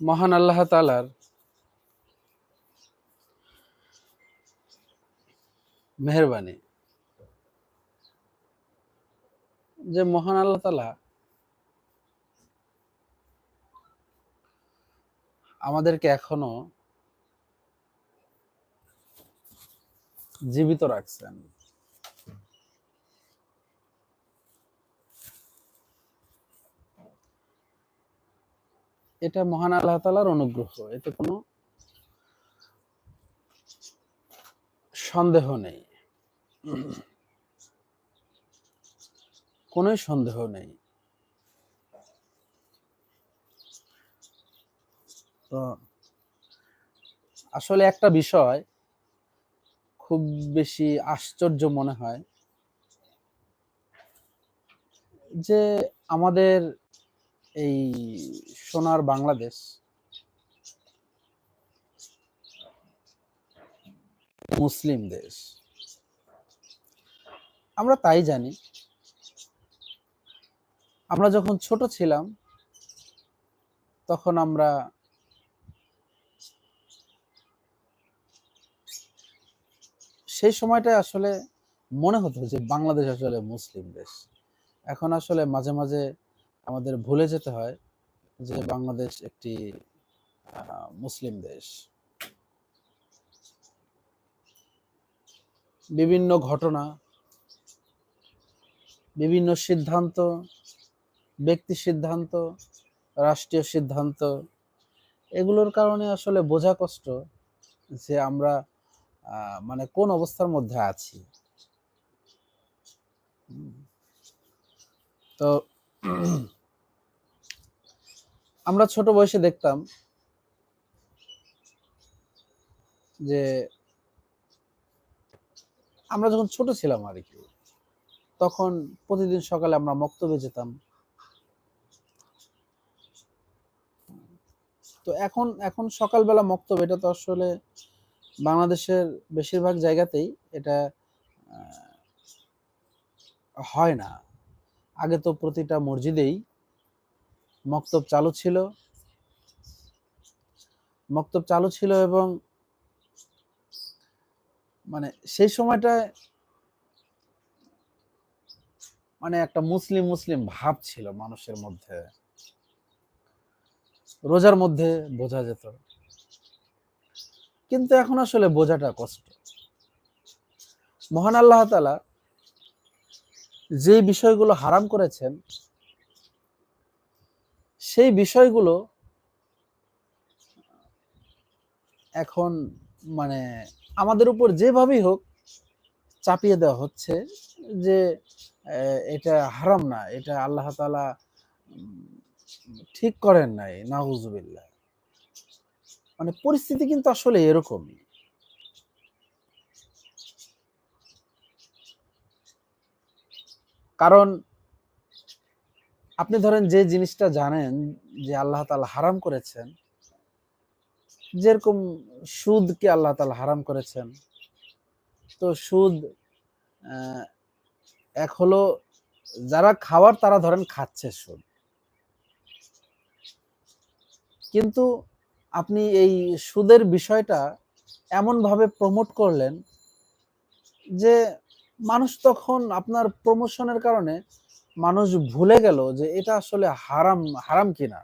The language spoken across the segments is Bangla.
মহান আল্লাহ তালার মেহরবানি। যে মহান আল্লাহ তালা আমাদেরকে এখনও জীবিত রাখছেন। এটা মহান আল্লাহ তালার অনুগ্রহ, এতে কোনো সন্দেহ নেই। কোনো সন্দেহ নেই। তো আসলে একটা বিষয় খুব বেশি আশ্চর্য মনে হয় যে আমাদের এই সোনার বাংলাদেশ। মুসলিম দেশ। আমরা তাই জানি। আমরা যখন ছোট ছিলাম, তখন আমরা সেই সময়টা আসলে মনে হতো যে বাংলাদেশ আসলে মুসলিম দেশ। এখন আসলে মাঝে মাঝে আমাদের ভুলে যেতে হয় যে বাংলাদেশ একটি মুসলিম দেশ বিভিন্ন ঘটনা, বিভিন্ন সিদ্ধান্ত, ব্যক্তি সিদ্ধান্ত, রাষ্ট্রীয় সিদ্ধান্ত, এগুলোর কারণে আসলে বোঝা কষ্ট যে আমরা মানে কোন অবস্থার মধ্যে আছি। তো আমরা ছোট বয়সে দেখতাম যে আমরা যখন ছোট ছিলাম আর কি, তখন প্রতিদিন সকালে আমরা মক্তবে যেতাম। তো এখন এখন সকালবেলা মক্তব, এটা তো আসলে বাংলাদেশের বেশিরভাগ জায়গাতেই এটা হয় না। আগে তো প্রতিটা মসজিদেই মক্তব চালু ছিল। মক্তব চালু ছিল এবং মানে সেই সময়টায় মানে একটা মুসলিম মুসলিম ভাব ছিল মানুষের মধ্যে। রোজার মধ্যে বোঝা যেত। কিন্তু এখন আসলে বোঝাটা কষ্ট। মহান আল্লাহ তালা যে বিষয়গুলো হারাম করেছেন সেই বিষয়গুলো এখন মানে আমাদের উপর যেভাবেই হোক চাপিয়ে দেওয়া হচ্ছে যে এটা হারাম না, এটা আল্লাহ তালা ঠিক করেন নাই নাহুজুবিল্লাহ মানে পরিস্থিতি কিন্তু আসলে এরকমই। কারণ আপনি ধরেন যে জিনিসটা জানেন যে আল্লাহ তাআলা হারাম করেছেন, যেরকম সুদকে আল্লাহ তাআলা হারাম করেছেন, তো সুদ এক হলো যারা খাওয়ার তারা ধরেন খাচ্ছে সুদ। কিন্তু আপনি এই সুদের বিষয়টা এমনভাবে প্রমোট করলেন যে মানুষ তখন আপনার প্রমোশনের কারণে মানুষ ভুলে গেল যে এটা আসলে হারাম হারাম কিনা।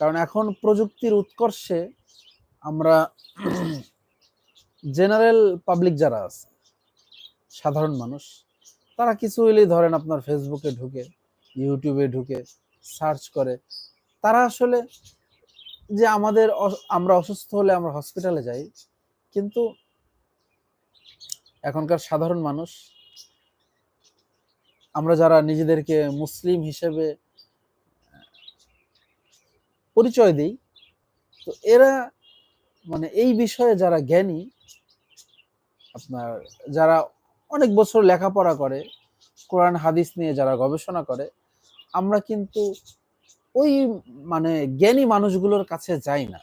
কারণ এখন প্রযুক্তির উৎকর্ষে আমরা জেনারেল পাবলিক যারা আছে, সাধারণ মানুষ, তারা কিছু হইলেই ধরেন আপনার ফেসবুকে ঢুকে ইউটিউবে ঢুকে সার্চ করে। তারা আসলে যে আমাদের আমরা অসুস্থ হলে আমরা হসপিটালে যাই, কিন্তু এখনকার সাধারণ মানুষ আমরা যারা নিজেদেরকে মুসলিম হিসেবে পরিচয় দিই, তো এরা মানে এই বিষয়ে যারা জ্ঞানী, আপনার যারা অনেক বছর লেখাপড়া করে, কোরআন, হাদিস নিয়ে যারা গবেষণা করে, আমরা কিন্তু ওই মানে জ্ঞানী মানুষগুলোর কাছে যাই না।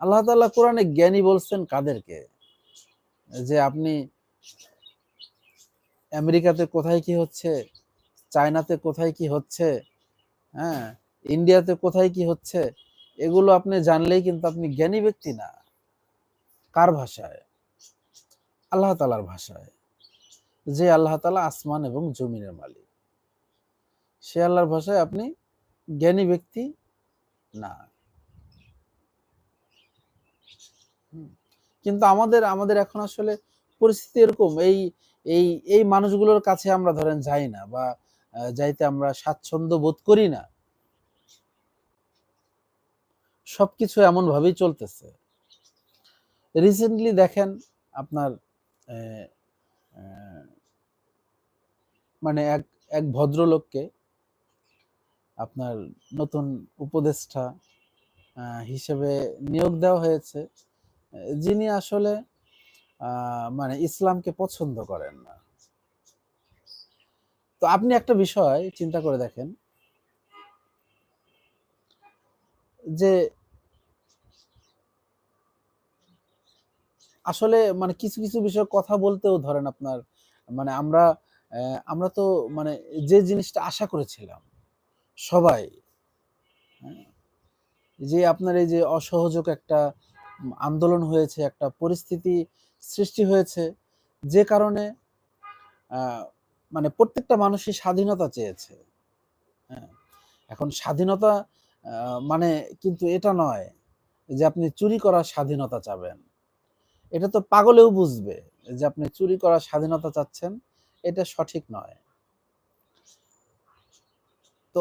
আল্লাহ তাআলা কোরআনে জ্ঞানী বলছেন কাদেরকে? যে আপনি আমেরিকাতে কোথায় কি হচ্ছে? চায়নাতে কোথায় কি হচ্ছে? হ্যাঁ ইন্ডিয়াতে কোথায় কি হচ্ছে? এগুলো আপনি জানলেই কিন্তু আপনি জ্ঞানী ব্যক্তি না। কার ভাষায়? আল্লাহ তালার ভাষায়। যে আল্লাহ তালা আসমান এবং জমিনের মালিক। সে আল্লাহর ভাষায় আপনি জ্ঞানী ব্যক্তি না। কিন্তু আমাদের আমাদের এখন আসলে পরিস্থিতি এরকম, এই এই এই মানুষগুলোর কাছে আমরা ধরেন যাই না বা যাইতে আমরা স্বাচ্ছন্দ্য বোধ করি না। সবকিছু এমন ভাবেই চলতেছে। রিসেন্টলি দেখেন আপনার মানে এক এক ভদ্রলোককে আপনার নতুন উপদেষ্টা হিসেবে নিয়োগ দেওয়া হয়েছে। যিনি আসলে মানে ইসলামকে পছন্দ করেন না। তো আপনি একটা বিষয় চিন্তা করে দেখেন যে আসলে মানে কিছু কিছু বিষয়ে কথা বলতেও ধরেন আপনার মানে আমরা আমরা তো মানে যে জিনিসটা আশা করেছিলাম সবাই হ্যাঁ, যে আপনার এই যে অসহযোগ একটা আন্দোলন হয়েছে একটা পরিস্থিতি সৃষ্টি হয়েছে যে কারণে মানে প্রত্যেকটা মানুষই স্বাধীনতা চেয়েছে। হ্যাঁ এখন স্বাধীনতা মানে কিন্তু এটা নয় যে আপনি চুরি করার স্বাধীনতা চাবেন। এটা তো পাগলেও বুঝবে যে আপনি চুরি করার স্বাধীনতা চাচ্ছেন, এটা সঠিক নয়। তো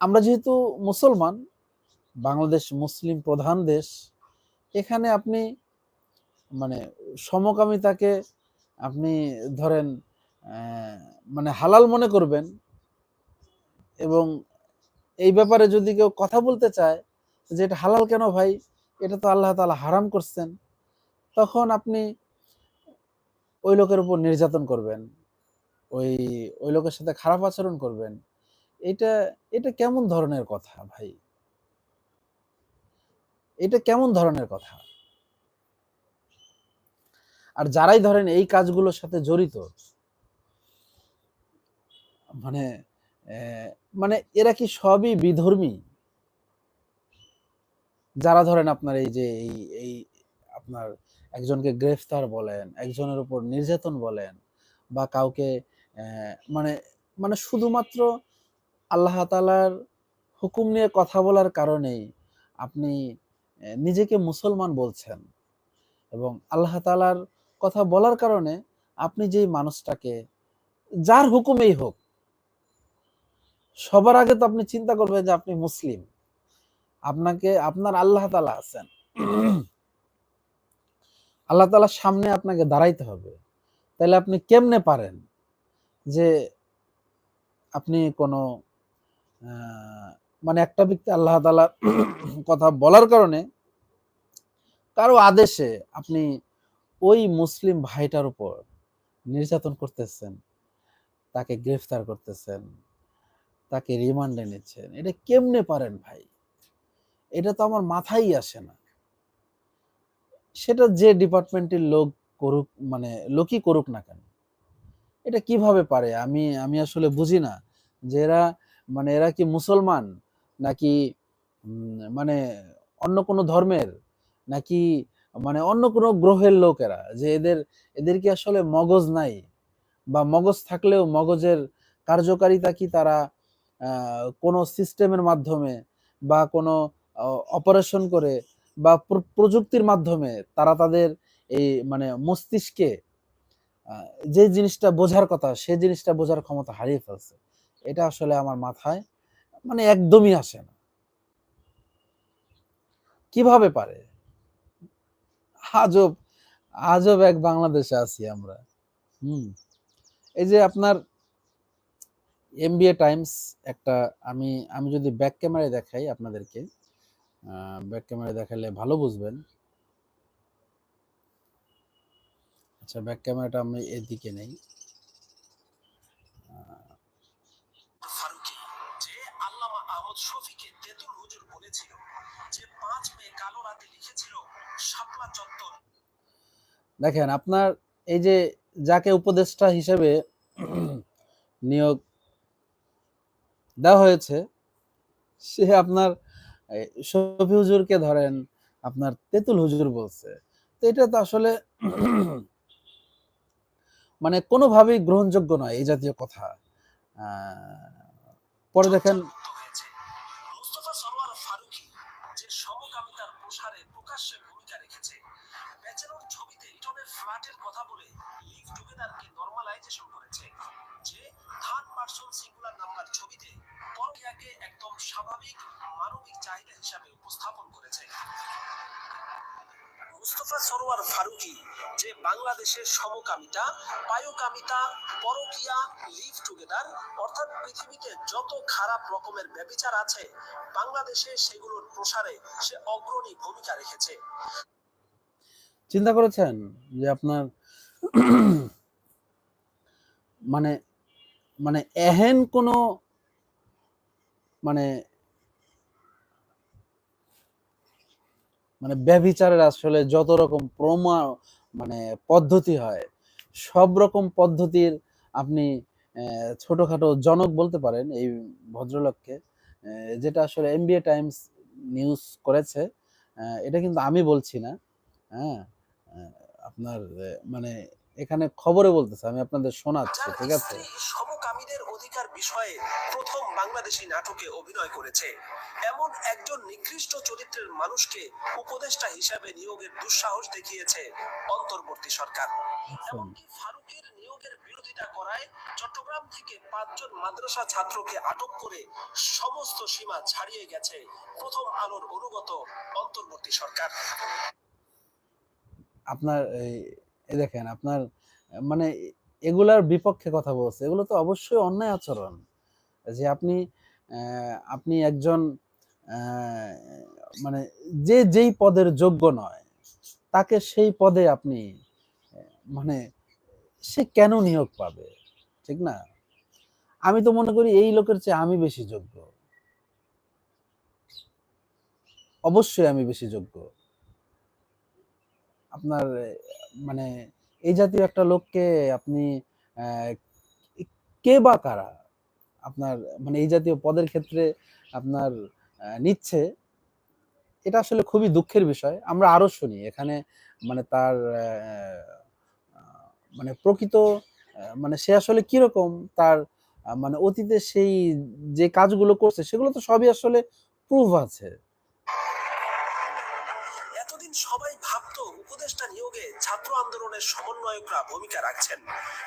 আমরা যেহেতু মুসলমান, বাংলাদেশ মুসলিম প্রধান দেশ, এখানে আপনি মানে সমকামিতাকে আপনি ধরেন মানে হালাল মনে করবেন এবং এই ব্যাপারে যদি কেউ কথা বলতে চায় যে এটা হালাল কেন ভাই? এটা তো আল্লাহ তালা হারাম করছেন। তখন আপনি ওই লোকের উপর নির্যাতন করবেন, ওই ওই লোকের সাথে খারাপ আচরণ করবেন। এটা এটা কেমন ধরনের কথা ভাই? এটা কেমন ধরনের কথা? আর যারাই ধরেন এই কাজগুলোর সাথে জড়িত মানে মানে এরা কি সবই বিধর্মী? যারা ধরেন আপনার এই যে, এই এই আপনার একজনকে গ্রেফতার বলেন, একজনের উপর নির্যাতন বলেন বা কাউকে মানে মানে শুধুমাত্র আল্লাহ তাআলার হুকুম নিয়ে কথা বলার কারণেই আপনি নিজেকে মুসলমান বলছেন এবং আল্লাহ তাআলার কথা বলার কারণে আপনি যেই মানুষটাকে, যার হুকুমেই হোক, সবার আগে তো আপনি চিন্তা করবেন যে আপনি মুসলিম। আপনাকে, আপনার আল্লাহ তাআলা আছেন। আল্লাহ তাআলার সামনে আপনাকে দাঁড়াইতে হবে। তাহলে আপনি কেমনে পারেন যে আপনি কোনো মানে একটা ব্যক্তি আল্লাহ তাআলার কথা বলার কারণে কারও আদেশে আপনি ওই মুসলিম ভাইটার উপর নির্যাতন করতেছেন, তাকে গ্রেফতার করতেছেন, তাকে রিমান্ডে নিচ্ছেন এটা কেমনে পারেন ভাই? এটা তো আমার মাথায় আসে না। সেটা যে ডিপার্টমেন্টের লোক করুক মানে লোকই করুক না কেন? এটা কীভাবে পারে? আমি আমি আসলে বুঝি না যে এরা মানে এরা কি মুসলমান নাকি মানে অন্য কোনো ধর্মের নাকি মানে অন্য কোনো গ্রহের লোকেরা যে এদের এদের কি আসলে মগজ নাই? বা মগজ থাকলেও মগজের কার্যকারিতা কি তারা কোনো সিস্টেমের মাধ্যমে বা কোনো অপারেশন করে বা প্রযুক্তির মাধ্যমে তারা তাদের এই মানে মস্তিষ্কে যে জিনিসটা বোঝার কথা, সে জিনিসটা বোঝার ক্ষমতা হারিয়ে ফেলছে। এটা আসলে আমার মাথায় মানে একদমই আসে না। কীভাবে পারে? আজব আজব এক বাংলাদেশে আছি আমরা। হুম। এই যে আপনার এমবিএ টাইমস একটা, আমি আমি যদি ব্যাক ক্যামেরায় দেখাই আপনাদেরকে ব্যাক ক্যামেরায় দেখালে ভালো বুঝবেন। আচ্ছা ব্যাক ক্যামেরাটা আমি এদিকে নেই। দেখেন, আপনার এই যে যাকে উপদেষ্টা হিসেবে নিয়োগ দেওয়া হয়েছে, সে আপনার শফি হুজুরকে ধরেন, আপনার তেতুল হুজুর বলছে। তো এটা তো আসলে মানে কোনোভাবেই গ্রহণযোগ্য নয়, এই জাতীয় কথা। পরে দেখেন খারাপ রকমের ব্যবিচার আছে, বাংলাদেশে সেগুলোর প্রসারে সে অগ্রণী ভূমিকা রেখেছে। চিন্তা করেছেন যে আপনার মানে মানে এহেন কোনো মানে মানে ব্যভিচারের আসলে যত রকম প্রমা মানে পদ্ধতি হয়, সব রকম পদ্ধতির আপনি ছোটখাটো জনক বলতে পারেন এই ভদ্রলোককে যেটা আসলে এমবিএ টাইমস নিউজ করেছে এটা কিন্তু আমি বলছি না হ্যাঁ আপনার মানে এখানে খবরে বলতেছে আমি আপনাদের শোনাচ্ছি ঠিক আছে? সমকামীদের অধিকার বিষয়ে প্রথম বাংলাদেশি নাটকে অভিনয় করেছে। এমন একজন নিকৃষ্ট চরিত্রের মানুষকে উপদেষ্টা হিসাবে নিয়োগের দুঃসাহস দেখিয়েছে অন্তর্বর্তী সরকার। এমনকি ফারুকের নিয়োগের বিরোধিতা করায় চট্টগ্রাম থেকে পাঁচজন মাদ্রাসা ছাত্রকে আটক করে সমস্ত সীমা ছাড়িয়ে গেছে প্রথম আলোর অনুগত অন্তর্বর্তী সরকার। আপনার এই দেখেন, আপনার মানে এগুলার বিপক্ষে কথা বলছে। এগুলো তো অবশ্যই অন্যায় আচরণ। যে আপনি আপনি একজন মানে যে যেই পদের যোগ্য নয়, তাকে সেই পদে আপনি মানে সে কেন নিয়োগ পাবে? ঠিক না? আমি তো মনে করি এই লোকের চেয়ে আমি বেশি যোগ্য। অবশ্যই আমি বেশি যোগ্য। আপনার মানে এই জাতীয় একটা লোককে আপনি কে বা কারা আপনার মানে এই জাতীয় পদের ক্ষেত্রে আপনার নিচ্ছে, এটা আসলে খুবই দুঃখের বিষয়। আমরা আরও শুনি, এখানে মানে তার মানে প্রকৃত মানে সে আসলে কীরকম তার মানে অতীতে সেই যে কাজগুলো করছে, সেগুলো তো সবই আসলে প্রুফ আছে। এতদিন সবাই আন্দোলনের সমন্বয়করা ভূমিকা রাখছেন।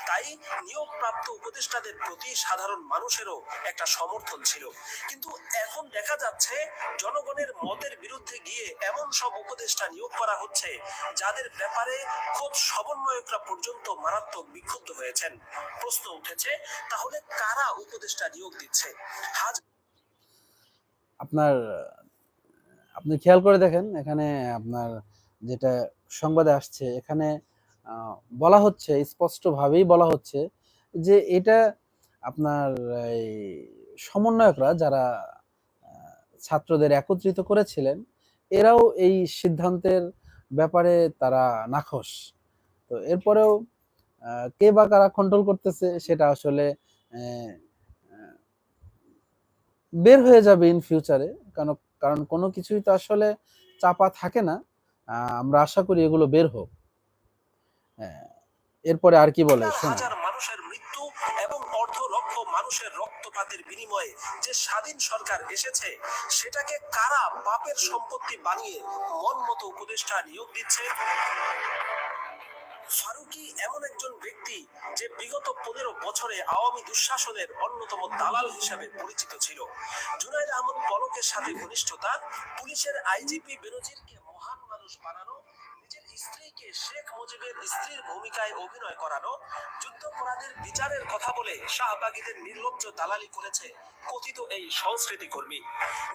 তাই নিয়োগপ্রাপ্ত উপদেষ্টাদের প্রতি সাধারণ মানুষেরও একটা সমর্থন ছিল। কিন্তু এখন দেখা যাচ্ছে জনগণের মতের বিরুদ্ধে গিয়ে এমন সব উপদেষ্টা নিয়োগ করা হচ্ছে, যাদের ব্যাপারে খোদ সমন্বয়করা পর্যন্ত মারাত্মক বিক্ষুব্ধ হয়েছেন। প্রশ্ন উঠেছে, তাহলে কারা উপদেষ্টা নিয়োগ দিচ্ছে? আপনার, আপনি খেয়াল করে দেখেন, এখানে আপনার যেটা সংবাদে আসছে, এখানে বলা হচ্ছে, স্পষ্টভাবেই বলা হচ্ছে যে এটা আপনার সমন্বয়করা যারা ছাত্রদের একত্রিত করেছিলেন, এরাও এই সিদ্ধান্তের ব্যাপারে তারা নাখোশ। তো এরপরেও কে বা কারা কন্ট্রোল করতেছে সেটা আসলে বের হয়ে যাবে ইন ফিউচারে কারণ কারণ কোনো কিছুই তো আসলে চাপা থাকে না। আমরা আশা করি এগুলো বের হোক। এরপরে আর কি বলে? হাজার মানুষের মৃত্যু এবং অর্ধ লক্ষ মানুষের রক্তপাতের বিনিময়ে যে স্বাধীন সরকার এসেছে সেটাকে কারা পাপের সম্পত্তি বানিয়ে মন মতো উপদেষ্টা নিয়োগ দিচ্ছে? ফারুকি এমন একজন ব্যক্তি যে বিগত পনেরো বছরে আওয়ামী দুঃশাসনের অন্যতম দালাল হিসেবে পরিচিত ছিল। জুনাইদ আহমদ পলকের সাথে ঘনিষ্ঠতা পুলিশের আইজিপি বেনজিরকে মহান মানুষ বানানো স্ত্রীকে শেখ মুজিবের স্ত্রীর ভূমিকায় অভিনয় করানো বিচারের কথা বলে শাহবাগীদের নির্লজ্জ দালালি করেছে কথিত এই সংস্কৃতি কর্মী।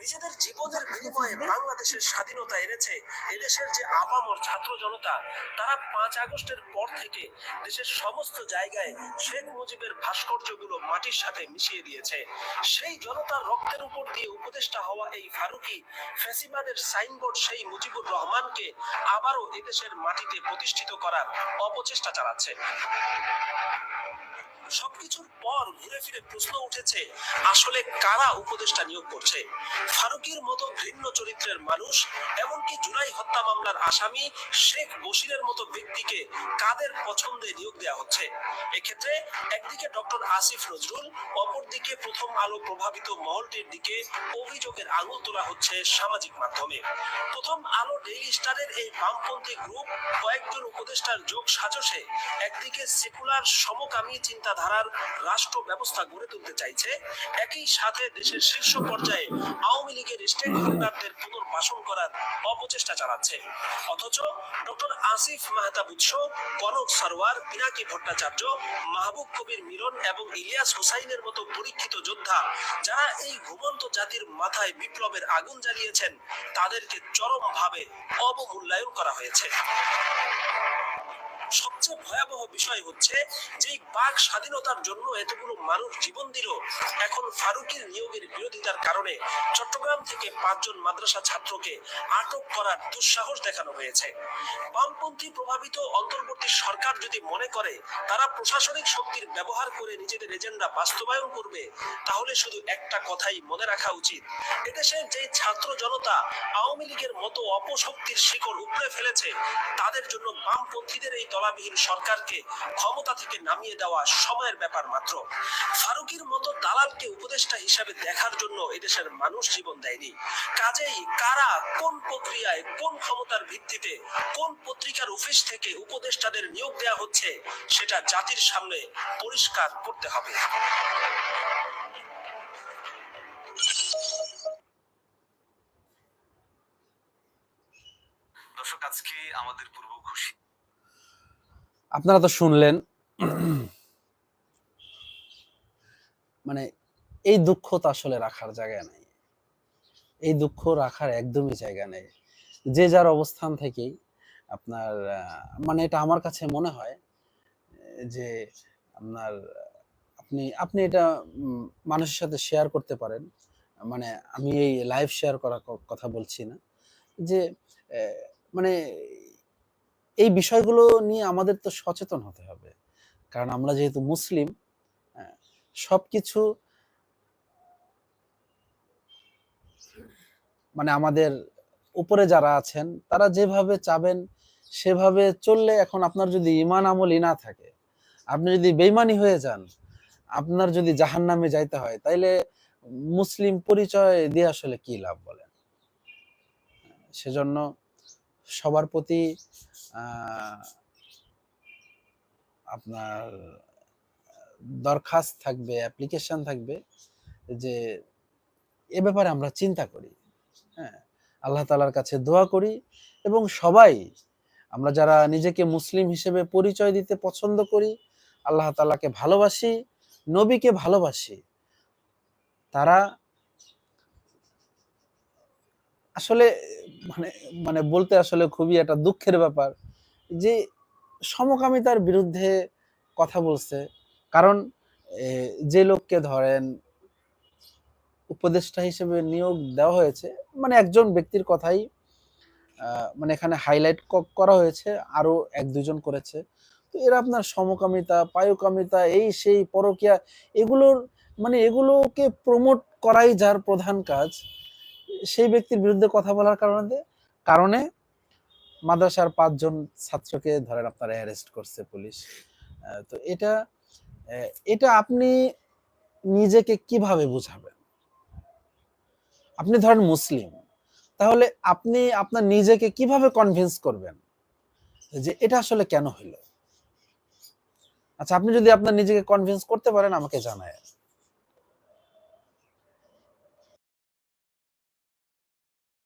নিজেদের জীবনের বিনিময়ে বাংলাদেশের স্বাধীনতা এনেছে এদেশের যে আপামর ছাত্র জনতা, তারা পাঁচ আগস্টের পর থেকে দেশের সমস্ত জায়গায় শেখ মুজিবের ভাস্কর্যগুলো মাটির সাথে মিশিয়ে দিয়েছে। সেই জনতার রক্তের উপর দিয়ে উপদেষ্টা হওয়া এই ফারুকি ফ্যাসিবাদের সাইনবোর্ড সেই মুজিবুর রহমানকে আবারও এদেশের দেশের মাটিতে প্রতিষ্ঠিত করার অপচেষ্টা চালাচ্ছে। সবকিছুর পর ঘুরে ফিরে প্রশ্ন উঠেছে, আসলে কারা উপদেষ্টা নিয়োগ করছে? ফারুকির মতো ঘৃণ্য চরিত্রের মানুষ, এমনকি জুলাই হত্যা মামলার আসামি শেখ বশিরের মতো ব্যক্তিকে কাদের পছন্দে নিয়োগ দেওয়া হচ্ছে? এক্ষেত্রে একদিকে ডক্টর আসিফ নজরুল, অপরদিকে প্রথম আলো প্রভাবিত মহলটির দিকে অভিযোগের আঙুল তোলা হচ্ছে সামাজিক মাধ্যমে। প্রথম আলো ডেইলি স্টারের এই বামপন্থী গ্রুপ কয়েকজন উপদেষ্টার যোগ সাজসে একদিকে সেকুলার সমকামী চিন্তাধারার রাষ্ট্র ব্যবস্থা গড়ে তুলতে চাইছে, একই সাথে দেশের শীর্ষ পর্যায়ে আওয়ামী লীগের হোল্ডারদের পুনর্বাসন করার অপচেষ্টা চালাচ্ছে। অথচ ডক্টর আসিফ মাহতাব উৎস কনক সরওয়ার, পিনাকি ভট্টাচার্য, মাহবুব কবির মিলন এবং ইলিয়াস হুসাইনের মতো পরীক্ষিত যোদ্ধা যারা এই ঘুমন্ত জাতির মাথায় বিপ্লবের আগুন জ্বালিয়েছেন, তাদেরকে চরমভাবে অবমূল্যায়ন করা হয়েছে। Şu সবচেয়ে ভয়াবহ বিষয় হচ্ছে যে বাক স্বাধীনতার জন্য এতগুলো মানুষ জীবন দিল, এখন ফারুকের নিয়োগের বিরোধিতার কারণে চট্টগ্রাম থেকে পাঁচজন মাদ্রাসা ছাত্রকে আটক করার দুঃসাহস দেখানো হয়েছে। বামপন্থী প্রভাবিত অন্তর্বর্তী সরকার যদি মনে করে তারা প্রশাসনিক শক্তির ব্যবহার করে নিজেদের এজেন্ডা বাস্তবায়ন করবে, তাহলে শুধু একটা কথাই মনে রাখা উচিত। এদেশের যে ছাত্র জনতা আওয়ামী লীগের মতো অপশক্তির শিকড় উপড়ে ফেলেছে, তাদের জন্য বামপন্থীদের এই তলাবিহীন সরকারকে ক্ষমতা থেকে নামিয়ে দেওয়া সময়ের ব্যাপার মাত্র। ফারুকির মতো দালালকে উপদেষ্টা হিসাবে দেখার জন্য এদেশের মানুষ জীবন দেয়নি। কাজেই কারা কোন প্রক্রিয়ায় কোন ক্ষমতার ভিত্তিতে কোন পত্রিকার অফিস থেকে উপদেষ্টাদের নিয়োগ দেওয়া হচ্ছে, সেটা জাতির সামনে পরিষ্কার করতে হবে। দর্শক, আজকে আমাদের পূর্ব ঘোষিত আপনারা তো শুনলেন মানে এই দুঃখ তো আসলে রাখার জায়গা নেই। এই দুঃখ রাখার একদমই জায়গা নেই। যে যার অবস্থান থেকেই আপনার মানে এটা আমার কাছে মনে হয়, যে আপনার, আপনি আপনি এটা মানুষের সাথে শেয়ার করতে পারেন। মানে আমি এই লাইভ শেয়ার করার কথা বলছি না। যে মানে এই বিষয়গুলো নিয়ে আমাদের তো সচেতন হতে হবে। কারণ আমরা যেহেতু মুসলিম আহ, সবকিছু মানে আমাদের উপরে যারা আছেন তারা যেভাবে চাবেন সেভাবে চললে এখন আপনার যদি ইমান আমলই না থাকে আপনি যদি বেইমানি হয়ে যান আপনার যদি জাহান্নামে যাইতে হয় তাইলে মুসলিম পরিচয় দিয়ে আসলে কি লাভ বলেন? সেজন্য সবার প্রতি আপনার দরখাস্ত থাকবে অ্যাপ্লিকেশন থাকবে যে এ ব্যাপারে আমরা চিন্তা করি। হ্যাঁ আল্লাহ তালার কাছে দোয়া করি এবং সবাই, আমরা যারা নিজেকে মুসলিম হিসেবে পরিচয় দিতে পছন্দ করি, আল্লাহ তালাকে ভালোবাসি, নবীকে ভালোবাসি, তারা আসলে মানে মানে বলতে আসলে খুবই একটা দুঃখের ব্যাপার যে সমকামিতার বিরুদ্ধে কথা বলছে। কারণ যে লোককে ধরেন উপদেষ্টা হিসেবে নিয়োগ দেওয়া হয়েছে মানে একজন ব্যক্তির কথাই মানে এখানে হাইলাইট করা হয়েছে আরও এক দুজন করেছে। তো এরা আপনার সমকামিতা, পায়ুকামিতা, এই সেই পরকিয়া, এগুলোর মানে এগুলোকে প্রমোট করাই যার প্রধান কাজ। সেই ব্যক্তির বিরুদ্ধে কথা বলার কারণে কারণে মাদ্রাসার পাঁচজন ছাত্রকে ধরেন আপনারা অ্যারেস্ট করছে পুলিশ। তো এটা এটা আপনি নিজেকে কীভাবে বুঝাবেন? আপনি ধরেন মুসলিম, তাহলে আপনি আপনার নিজেকে কীভাবে কনভিন্স করবেন যে এটা আসলে কেন হইল? আচ্ছা আপনি যদি আপনার নিজেকে কনভিন্স করতে পারেন, আমাকে জানায়